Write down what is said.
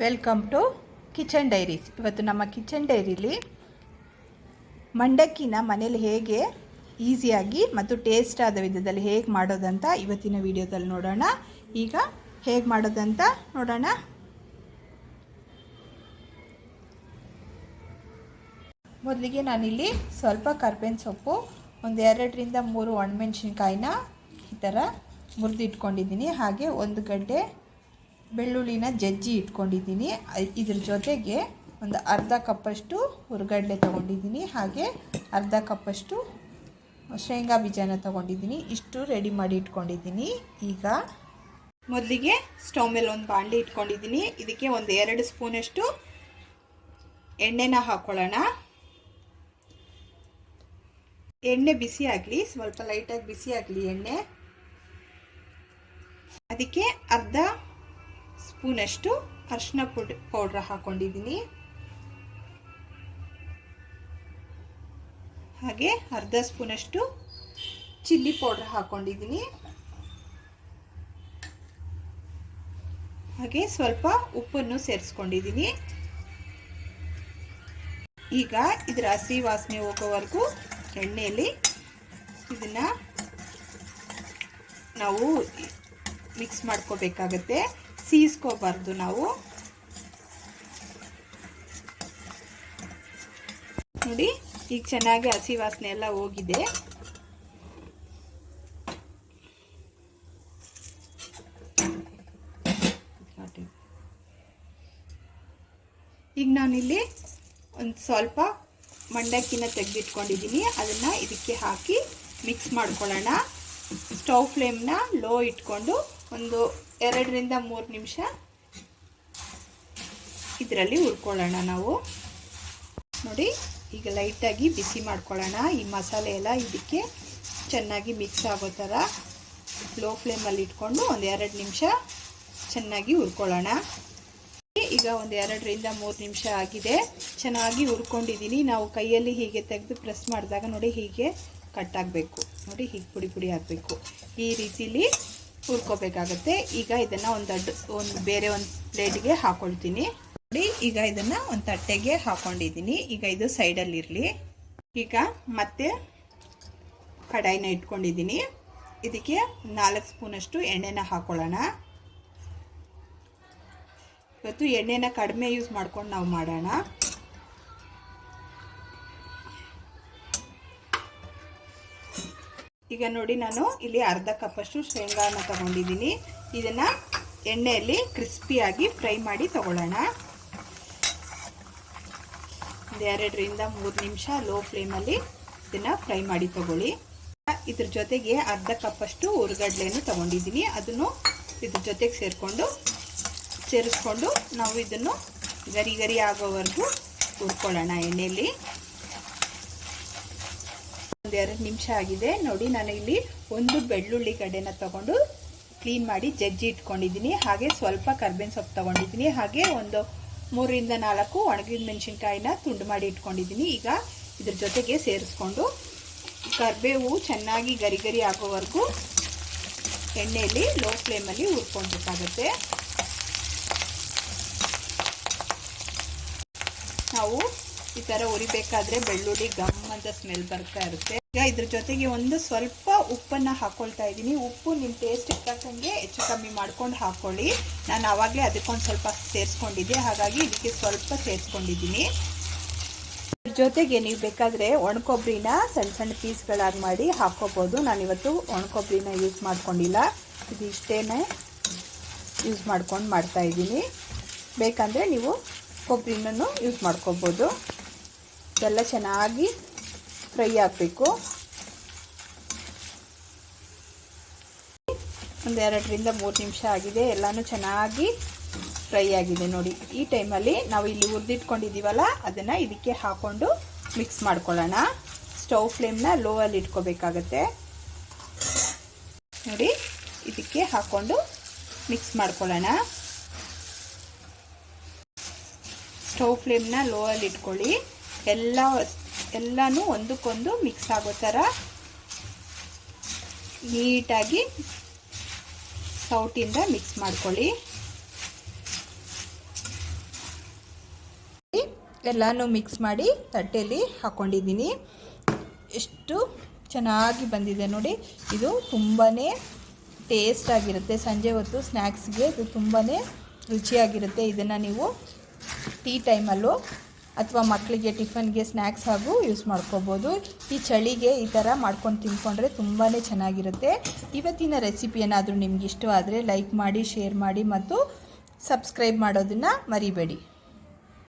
Welcome to kitchen diaries ಇವತ್ತು ನಮ್ಮ kitchen ಡೈರಿಲಿ ಮಂಡಕ್ಕಿನ ಮನೇಲಿ ಹೇಗೆ ಈಸಿಯಾಗಿ ಮತ್ತು ಟೇಸ್ಟ್ ಆದ ವಿಧದಲ್ಲಿ ಹೇಗೆ ಮಾಡೋದಂತ ಇವತ್ತಿನ ವಿಡಿಯೋದಲ್ಲಿ ನೋಡೋಣ. ಈಗ ಹೇಗೆ ಮಾಡೋದಂತ ನೋಡೋಣ. ಮೊದಲಿಗೆ ನಾನಿಲ್ಲಿ ಸ್ವಲ್ಪ ಕರ್ಬೇವಿನ ಸೊಪ್ಪು, ಒಂದು ಎರಡರಿಂದ ಮೂರು ಒಣಮೆಣ್ಸಿನ್ಕಾಯಿನ ಈ ಥರ ಮುರಿದಿಟ್ಕೊಂಡಿದ್ದೀನಿ. ಹಾಗೆ ಒಂದು ಗಡ್ಡೆ ಬೆಳ್ಳುಳ್ಳಿನ ಜಜ್ಜಿ ಇಟ್ಕೊಂಡಿದ್ದೀನಿ. ಇದ್ರ ಜೊತೆಗೆ ಒಂದು ಅರ್ಧ ಕಪ್ಪಷ್ಟು ಹುರ್ಗಡ್ಲೆ ತೊಗೊಂಡಿದ್ದೀನಿ. ಹಾಗೆ ಅರ್ಧ ಕಪ್ಪಷ್ಟು ಶೇಂಗಾ ಬೀಜನ ತೊಗೊಂಡಿದ್ದೀನಿ. ಇಷ್ಟು ರೆಡಿ ಮಾಡಿ ಇಟ್ಕೊಂಡಿದ್ದೀನಿ. ಈಗ ಮೊದಲಿಗೆ ಸ್ಟವ್ ಮೇಲೆ ಒಂದು ಬಾಣಲಿ ಇಟ್ಕೊಂಡಿದ್ದೀನಿ. ಇದಕ್ಕೆ ಒಂದು ಎರಡು ಸ್ಪೂನಷ್ಟು ಎಣ್ಣೆನ ಹಾಕ್ಕೊಳ್ಳೋಣ ಎಣ್ಣೆ ಬಿಸಿ ಆಗಲಿ, ಸ್ವಲ್ಪ ಲೈಟಾಗಿ ಬಿಸಿ ಆಗಲಿ ಎಣ್ಣೆ. ಅದಕ್ಕೆ ಅರ್ಧ ಸ್ಪೂನಷ್ಟು ಅರಿಶಿನ ಪುಡ್, ಪೌಡ್ರ್ ಹಾಕ್ಕೊಂಡಿದ್ದೀನಿ ಹಾಗೆ ಅರ್ಧ ಸ್ಪೂನಷ್ಟು ಚಿಲ್ಲಿ ಪೌಡ್ರ್ ಹಾಕ್ಕೊಂಡಿದ್ದೀನಿ ಹಾಗೆ ಸ್ವಲ್ಪ ಉಪ್ಪನ್ನು ಸೇರಿಸ್ಕೊಂಡಿದ್ದೀನಿ. ಈಗ ಇದರ ಹಸಿ ವಾಸನೆ ಹೋಗೋವರೆಗೂ ಎಣ್ಣೆಯಲ್ಲಿ ಇದನ್ನು ನಾವು ಮಿಕ್ಸ್ ಮಾಡ್ಕೋಬೇಕಾಗತ್ತೆ. ಸೀಸ್ಕೋಬಾರ್ದು ನಾವು ನೋಡಿ, ಈಗ ಚೆನ್ನಾಗಿ ಹಸಿ ವಾಸನೆ ಎಲ್ಲ ಹೋಗಿದೆ. ಈಗ ನಾನಿಲ್ಲಿ ಒಂದು ಸ್ವಲ್ಪ ಮಂಡಕ್ಕಿನ ತೆಗೆದಿಟ್ಕೊಂಡಿದ್ದೀನಿ. ಅದನ್ನು ಇದಕ್ಕೆ ಹಾಕಿ ಮಿಕ್ಸ್ ಮಾಡ್ಕೊಳ್ಳೋಣ. ಸ್ಟವ್ ಫ್ಲೇಮ್ನ ಲೋ ಇಟ್ಕೊಂಡು ಒಂದು ಎರಡರಿಂದ ಮೂರು ನಿಮಿಷ ಇದರಲ್ಲಿ ಹುರ್ಕೊಳ್ಳೋಣ ನಾವು. ನೋಡಿ, ಈಗ ಲೈಟಾಗಿ ಬಿಸಿ ಮಾಡ್ಕೊಳ್ಳೋಣ. ಈ ಮಸಾಲೆ ಎಲ್ಲ ಇದಕ್ಕೆ ಚೆನ್ನಾಗಿ ಮಿಕ್ಸ್ ಆಗೋ ಥರ ಲೋ ಫ್ಲೇಮಲ್ಲಿ ಇಟ್ಕೊಂಡು ಒಂದು ಎರಡು ನಿಮಿಷ ಚೆನ್ನಾಗಿ ಹುರ್ಕೊಳ್ಳೋಣ. ಈಗ ಒಂದು ಎರಡರಿಂದ ಮೂರು ನಿಮಿಷ ಆಗಿದೆ. ಚೆನ್ನಾಗಿ ಹುರ್ಕೊಂಡಿದ್ದೀನಿ. ನಾವು ಕೈಯಲ್ಲಿ ಹೀಗೆ ತೆಗೆದು ಪ್ರೆಸ್ ಮಾಡಿದಾಗ ನೋಡಿ ಹೀಗೆ ಕಟ್ ಆಗಬೇಕು. ನೋಡಿ, ಹೀಗೆ ಪುಡಿ ಪುಡಿ ಆಗಬೇಕು. ಈ ರೀತಿಲಿ ಹುರ್ಕೋಬೇಕಾಗತ್ತೆ. ಈಗ ಇದನ್ನು ಒಂದು ಅಡ್ಡ, ಒಂದು ಬೇರೆ ಒಂದು ಪ್ಲೇಟ್ಗೆ ಹಾಕೊಳ್ತೀನಿ. ನೋಡಿ, ಈಗ ಇದನ್ನು ಒಂದು ತಟ್ಟೆಗೆ ಹಾಕೊಂಡಿದ್ದೀನಿ. ಈಗ ಇದು ಸೈಡಲ್ಲಿರಲಿ ಈಗ ಮತ್ತೆ ಕಡಾಯಿನ ಇಟ್ಕೊಂಡಿದ್ದೀನಿ. ಇದಕ್ಕೆ ನಾಲ್ಕು ಸ್ಪೂನಷ್ಟು ಎಣ್ಣೆನ ಹಾಕೊಳ್ಳೋಣ. ಇವತ್ತು ಎಣ್ಣೆನ ಕಡಿಮೆ ಯೂಸ್ ಮಾಡ್ಕೊಂಡು ನಾವು ಮಾಡೋಣ. ಈಗ ನೋಡಿ ನಾನು ಇಲ್ಲಿ ಅರ್ಧ ಕಪ್ಪಷ್ಟು ಶೇಂಗಾನ ತಗೊಂಡಿದ್ದೀನಿ. ಇದನ್ನು ಎಣ್ಣೆಯಲ್ಲಿ ಕ್ರಿಸ್ಪಿಯಾಗಿ ಫ್ರೈ ಮಾಡಿ ತಗೊಳ್ಳೋಣ. ಒಂದು ಎರಡರಿಂದ ಮೂರು ನಿಮಿಷ ಲೋ ಫ್ಲೇಮಲ್ಲಿ ಇದನ್ನು ಫ್ರೈ ಮಾಡಿ ತಗೊಳ್ಳಿ. ಇದ್ರ ಜೊತೆಗೆ ಅರ್ಧ ಕಪ್ಪಷ್ಟು ಹುರ್ಗಡ್ಲೆಯನ್ನು ತಗೊಂಡಿದ್ದೀನಿ. ಅದನ್ನು ಇದ್ರ ಜೊತೆಗೆ ಸೇರಿಕೊಂಡು, ಸೇರಿಸ್ಕೊಂಡು ನಾವು ಇದನ್ನು ಗರಿ ಗರಿ ಆಗೋವರೆಗೂ ಹುರ್ಕೊಳ್ಳೋಣ ಎಣ್ಣೆಯಲ್ಲಿ. ಒಂದು ಎರಡು ನಿಮಿಷ ಆಗಿದೆ. ನೋಡಿ, ನಾನು ಇಲ್ಲಿ ಒಂದು ಬೆಳ್ಳುಳ್ಳಿ ಗಡ್ಡೆನ ತಗೊಂಡು ಕ್ಲೀನ್ ಮಾಡಿ ಜಜ್ಜಿ ಇಟ್ಕೊಂಡಿದ್ದೀನಿ. ಹಾಗೆ ಸ್ವಲ್ಪ ಕರ್ಬೇವಿನ ಸೊಪ್ಪು ತಗೊಂಡಿದ್ದೀನಿ. ಹಾಗೆ ಒಂದು ಮೂರರಿಂದ ನಾಲ್ಕು ಒಣಗಿದ ಮೆಣಸಿನ್ಕಾಯಿನ ತುಂಡು ಮಾಡಿ ಇಟ್ಕೊಂಡಿದ್ದೀನಿ. ಈಗ ಇದ್ರ ಜೊತೆಗೆ ಸೇರಿಸ್ಕೊಂಡು ಕರ್ಬೇವು ಚೆನ್ನಾಗಿ ಗರಿ ಗರಿ ಆಗೋವರೆಗೂ ಎಣ್ಣೆಯಲ್ಲಿ ಲೋ ಫ್ಲೇಮಲ್ಲಿ ಹುರ್ಕೊಳ್ಬೇಕಾಗತ್ತೆ. ನಾವು ಈ ಥರ ಉರಿಬೇಕಾದ್ರೆ ಬೆಳ್ಳುಳ್ಳಿ ಗಮ್ ಅಂತ ಸ್ಮೆಲ್ ಬರ್ತಾ ಇರುತ್ತೆ. ಈಗ ಇದ್ರ ಜೊತೆಗೆ ಒಂದು ಸ್ವಲ್ಪ ಉಪ್ಪನ್ನು ಹಾಕ್ಕೊಳ್ತಾ ಇದ್ದೀನಿ. ಉಪ್ಪು ನಿಮ್ಮ ಟೇಸ್ಟಿಗೆ ತಕ್ಕಂಗೆ ಹೆಚ್ಚು ಕಮ್ಮಿ ಮಾಡ್ಕೊಂಡು ಹಾಕ್ಕೊಳ್ಳಿ ನಾನು ಆವಾಗಲೇ ಅದಕ್ಕೊಂದು ಸ್ವಲ್ಪ ಸೇರಿಸ್ಕೊಂಡಿದ್ದೆ. ಹಾಗಾಗಿ ಇದಕ್ಕೆ ಸ್ವಲ್ಪ ಸೇರಿಸ್ಕೊಂಡಿದ್ದೀನಿ. ಜೊತೆಗೆ ನೀವು ಬೇಕಾದರೆ ಒಣಕೊಬ್ಬರಿನ ಸಣ್ಣ ಸಣ್ಣ ಪೀಸ್ಗಳಾಗಿ ಮಾಡಿ ಹಾಕ್ಕೋಬೋದು ನಾನಿವತ್ತು ಒಣಕೊಬ್ಬರಿನ ಯೂಸ್ ಮಾಡ್ಕೊಂಡಿಲ್ಲ. ಇದು ಇಷ್ಟೇನೆ ಯೂಸ್ ಮಾಡ್ಕೊಂಡು ಮಾಡ್ತಾಯಿದ್ದೀನಿ ಬೇಕಂದರೆ ನೀವು ಕೊಬ್ಬರಿನೂ ಯೂಸ್ ಮಾಡ್ಕೋಬೋದು. ಎಲ್ಲ ಚೆನ್ನಾಗಿ ಫ್ರೈ ಆಗಬೇಕು. ಒಂದು ಎರಡರಿಂದ ಮೂರು ನಿಮಿಷ ಆಗಿದೆ. ಎಲ್ಲನೂ ಚೆನ್ನಾಗಿ ಫ್ರೈ ಆಗಿದೆ ನೋಡಿ. ಈ ಟೈಮಲ್ಲಿ ನಾವು ಇಲ್ಲಿ ಹುರಿದಿಟ್ಕೊಂಡಿದ್ದೀವಲ್ಲ, ಅದನ್ನು ಇದಕ್ಕೆ ಹಾಕ್ಕೊಂಡು ಮಿಕ್ಸ್ ಮಾಡ್ಕೊಳ್ಳೋಣ. ಸ್ಟವ್ ಫ್ಲೇಮ್ನ ಲೋ ಅಲ್ಲಿ ಇಟ್ಕೋಬೇಕಾಗತ್ತೆ. ನೋಡಿ, ಇದಕ್ಕೆ ಹಾಕ್ಕೊಂಡು ಮಿಕ್ಸ್ ಮಾಡ್ಕೊಳ್ಳೋಣ. ಸ್ಟವ್ ಫ್ಲೇಮ್ನ ಲೋ ಅಲ್ಲಿ ಇಟ್ಕೊಳ್ಳಿ. ಎಲ್ಲ, ಎಲ್ಲನೂ ಒಂದಕ್ಕೊಂದು ಮಿಕ್ಸ್ ಆಗೋ ಥರ ನೀಟಾಗಿ ಸೌಟಿಂದ ಮಿಕ್ಸ್ ಮಾಡ್ಕೊಳ್ಳಿ. ಎಲ್ಲನೂ ಮಿಕ್ಸ್ ಮಾಡಿ ತಟ್ಟೆಯಲ್ಲಿ ಹಾಕ್ಕೊಂಡಿದ್ದೀನಿ ಎಷ್ಟು ಚೆನ್ನಾಗಿ ಬಂದಿದೆ ನೋಡಿ. ಇದು ತುಂಬಾ ಟೇಸ್ಟ್ ಆಗಿರುತ್ತೆ. ಸಂಜೆ ಹೊತ್ತು ಸ್ನ್ಯಾಕ್ಸ್ಗೆ ಇದು ತುಂಬಾ ರುಚಿಯಾಗಿರುತ್ತೆ. ಇದನ್ನು ನೀವು ಟೀ ಟೈಮಲ್ಲೂ ಅಥವಾ ಮಕ್ಕಳಿಗೆ ಟಿಫನ್ಗೆ ಸ್ನ್ಯಾಕ್ಸ್ ಹಾಗೂ ಯೂಸ್ ಮಾಡ್ಕೋಬೋದು. ಈ ಚಳಿಗೆ ಈ ಥರ ಮಾಡ್ಕೊಂಡು ತಿಂದ್ಕೊಂಡ್ರೆ ತುಂಬಾ ಚೆನ್ನಾಗಿರುತ್ತೆ. ಇವತ್ತಿನ ರೆಸಿಪಿ ಏನಾದರೂ ನಿಮ್ಗೆ ಇಷ್ಟವಾದರೆ ಲೈಕ್ ಮಾಡಿ, ಶೇರ್ ಮಾಡಿ ಮತ್ತು ಸಬ್ಸ್ಕ್ರೈಬ್ ಮಾಡೋದನ್ನು ಮರಿಬೇಡಿ.